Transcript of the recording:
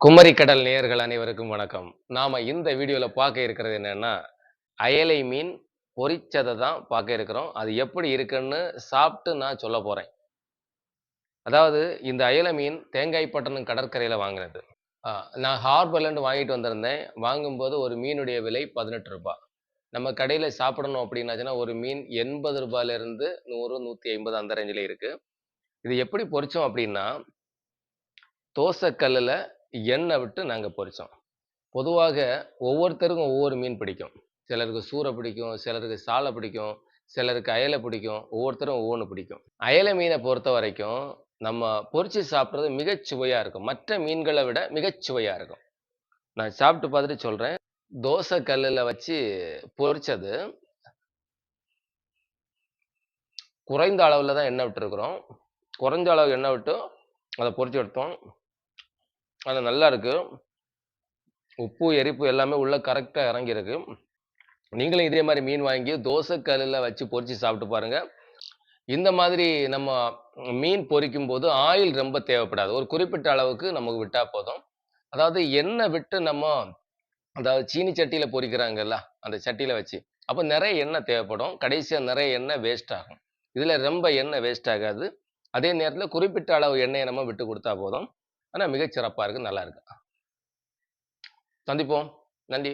குமரி கடல் நேயர்கள் அனைவருக்கும் வணக்கம். நாம் இந்த வீடியோவில் பார்க்க இருக்கிறது என்னென்னா அயலை மீன் பொரிச்சதை தான் பார்க்க இருக்கிறோம். அது எப்படி இருக்குன்னு சாப்பிட்டு நான் சொல்ல போகிறேன் அதாவது இந்த அயலை மீன் தேங்காய்பட்டணம் கடற்கரையில் வாங்கினது. நான் ஹார்பர்லேருந்து வாங்கிட்டு வந்திருந்தேன். வாங்கும்போது ஒரு மீனுடைய விலை பதினெட்டு ரூபாய் நம்ம கடையில் சாப்பிடணும் அப்படின்னாச்சுன்னா ஒரு மீன் எண்பது ரூபாயிலேருந்து நூறு நூற்றி ஐம்பது அந்த ரேஞ்சில் இருக்குது இது எப்படி பொரிச்சோம் அப்படின்னா தோசைக்கல்லில் எண்ணெய் விட்டு நாங்கள் பொறித்தோம் பொதுவாக ஒவ்வொருத்தருக்கும் ஒவ்வொரு மீன் பிடிக்கும். சிலருக்கு சூரை பிடிக்கும் சிலருக்கு சாலை பிடிக்கும் சிலருக்கு அயலை பிடிக்கும் ஒவ்வொருத்தரும் ஒவ்வொன்று பிடிக்கும். அயலை மீனை பொறுத்த வரைக்கும் நம்ம பொறிச்சு சாப்பிட்றது மிகச் சுவையாக இருக்கும். மற்ற மீன்களை விட மிகச் சுவையாக இருக்கும். நான் சாப்பிட்டு பார்த்துட்டு சொல்கிறேன் தோசை கல்லில் வச்சு பொறிச்சது குறைந்த அளவில் தான் எண்ணெய் விட்டுருக்குறோம். குறைஞ்ச அளவு எண்ணெய் விட்டு அதை பொறிச்சு எடுத்தோம். அது நல்லா இருக்கு. உப்பு எரிப்பு எல்லாமே உள்ளே கரெக்டாக இறங்கியிருக்கு. நீங்களும் இதே மாதிரி மீன் வாங்கி தோசை கல்லில் வச்சு பொறிச்சு சாப்பிட்டு பாருங்கள் இந்த மாதிரி நம்ம மீன் பொரிக்கும் போது ஆயில் ரொம்ப தேவைப்படாது. ஒரு குறிப்பிட்ட அளவுக்கு நமக்கு விட்டால் போதும். அதாவது எண்ணெய் விட்டு நம்ம அதாவது சீனி சட்டியில் பொறிக்கிறாங்கல்ல அந்த சட்டியில் வச்சு. அப்போ நிறைய எண்ணெய் தேவைப்படும். கடைசியாக நிறைய எண்ணெய் வேஸ்ட் ஆகும். இதில் ரொம்ப எண்ணெய் வேஸ்ட் ஆகாது. அதே நேரத்தில் குறிப்பிட்ட அளவு எண்ணெயை நம்ம விட்டு கொடுத்தா போதும். ஆனால் மிகச்சிறப்பாக இருக்கு. நல்லா இருக்கு. சந்திப்போம். நன்றி.